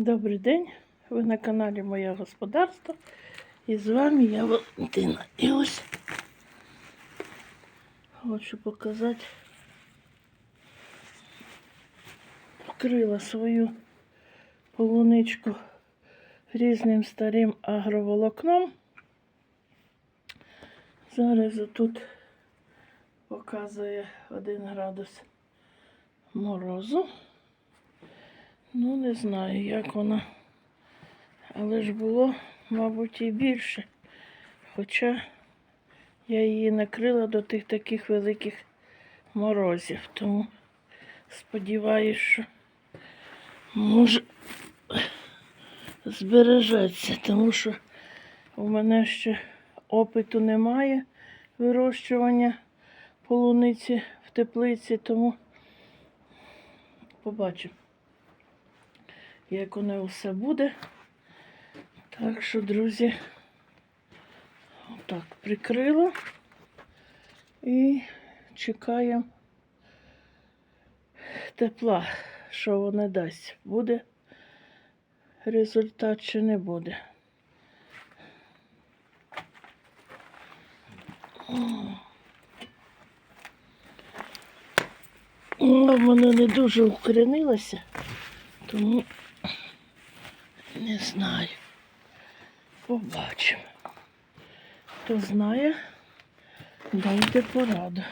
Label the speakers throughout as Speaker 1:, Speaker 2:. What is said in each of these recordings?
Speaker 1: Добрий день, ви на каналі Моє Господарство. І з вами я Валентина. І ось хочу показати. Вкрила свою полуничку різним старим агроволокном. Зараз тут показує 1 градус морозу. Ну, не знаю, як вона. Але ж було, мабуть, і більше. Хоча я її накрила до тих таких великих морозів. Тому сподіваюся, що може збережеться, тому що у мене ще опиту немає вирощування полуниці в теплиці, тому побачимо як воно все буде. Так що, друзі, отак прикрила і чекаємо тепла, що воно дасть. Буде результат чи не буде. Вона в мене не дуже укоренилася, тому не знаю. Побачимо. Хто знає, дайте пораду.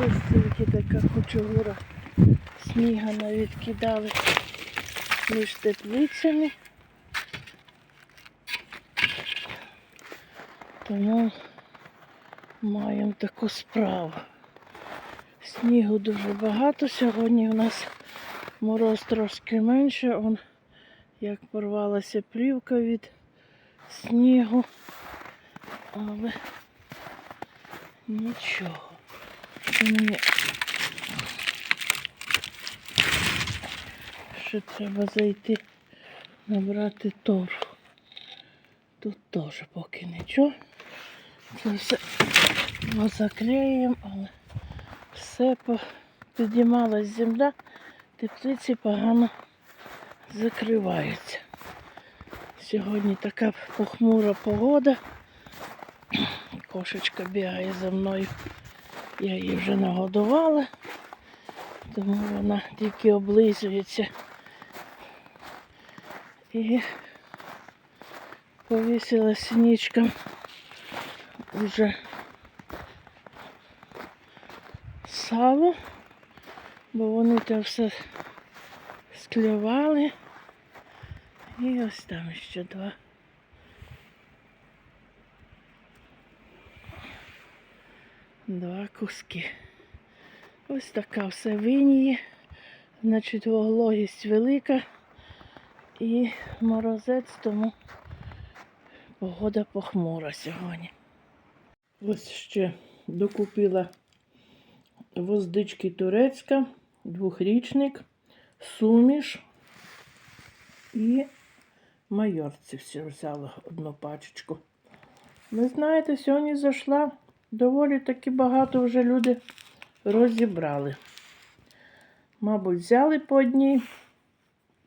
Speaker 1: Ось тільки така кучугура сніга навіть кидали між теплицями. Тому маємо таку справу. Снігу дуже багато. Сьогодні у нас мороз трошки менше. Он як порвалася плівка від снігу. Але нічого. Це Мені ще треба зайти набрати торф. Тут теж поки нічого. Це все заклеїмо, але все піднімалась земля, теплиці погано закриваються. Сьогодні така похмура погода. Кошечка бігає за мною. Я її вже нагодувала, тому вона тільки облизується. І повісила синічкам уже сало, бо вони там все склювали. І ось там ще два. Два куски. Ось така все виніє. Значить, вологість велика і морозець, тому погода похмура сьогодні. Ось ще докупила воздички турецька, двохрічник, суміш і майорці все взяла одну пачечку. Ви знаєте, сьогодні зайшла доволі таки багато вже люди розібрали. Мабуть, взяли по одній,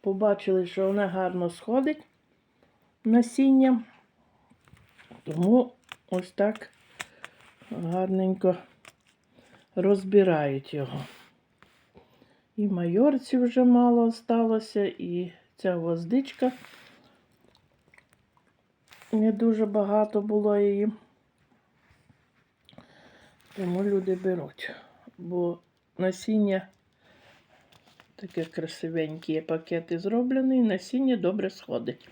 Speaker 1: побачили, що вона гарно сходить насіння. Тому ось так гарненько розбирають його. І майорці вже мало осталося, і ця гвоздичка. Не дуже багато було її. Тому люди беруть. Бо насіння таке красивенькі пакети зроблені, і насіння добре сходить.